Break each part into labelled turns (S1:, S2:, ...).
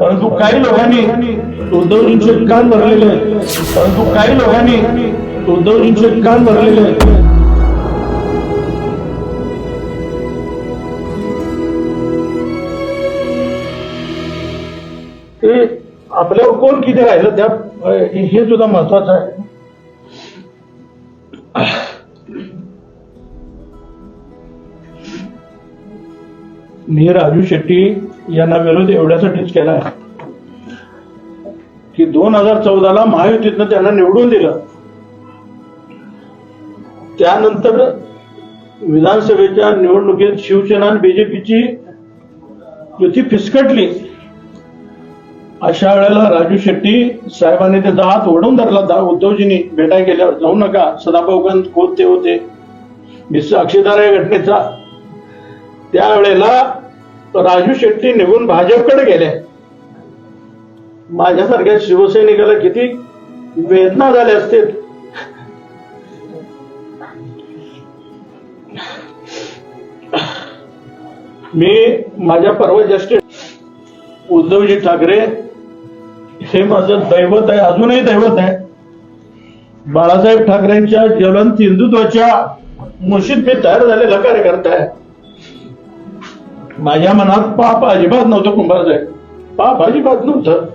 S1: परंतु काही लोकांनी उद्धवजींचे कान भरलेले आहेत. परंतु काही लोकांनी उद्धवजींचे कान भरलेले आहेत. ते आपल्यावर कोण किती राहिलं त्या हे सुद्धा महत्वाचं आहे. मी राजू शेट्टी यांना विरोध एवढ्यासाठीच केलाय की दोन हजार चौदाला महायुतीतनं त्यांना निवडून दिलं. त्यानंतर विधानसभेच्या निवडणुकीत शिवसेना आणि बीजेपीची युती फिसकटली. अशा वेळेला राजू शेट्टी साहेबांनी ते हात ओढून धरला. दा उद्धवजींनी भेटाय गेल्यावर जाऊ नका सदाभाऊ खोत ते होते. मी या घटनेचा. त्यावेळेला राजू शेट्टी निघून भाजपकडे गेले. माझ्यासारख्या शिवसैनिकाला किती वेदना झाल्या असतील. मी माझ्या पर्वत ज्येष्ठ उद्धवजी ठाकरे हे माझं दैवत आहे अजूनही दैवत आहे. बाळासाहेब ठाकरेंच्या ज्वलंत हिंदुत्वाच्या मुशीत मी तयार झालेला कार्यकर्ता आहे. माझ्या मनात पाप अजिबात नव्हतं कुंभारसाहेब. पाप अजिबात नव्हतं.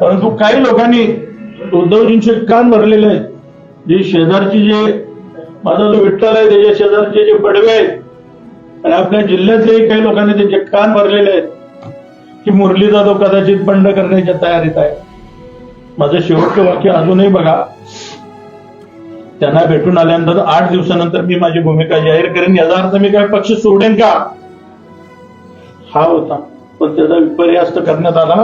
S1: परंतु काही लोकांनी उद्धवजींचे कान भरलेले आहेत. जे शेजारची जे माझा जो विठ्ठल आहे त्याच्या शेजारचे जे बडवे आहेत आणि आपल्या जिल्ह्यातलेही काही लोकांनी त्यांचे कान भरलेले आहेत. की मुरली जाधव कदाचित बंड करण्याच्या तयारीत आहे. माझं शेवटचं वाक्य अजूनही बघा. त्यांना भेटून आल्यानंतर आठ दिवसानंतर मी माझी भूमिका जाहीर करेन. याचा अर्थ मी काय पक्ष सोडेन का? हा होता. पण त्याचा विपर्यास्त करण्यात आला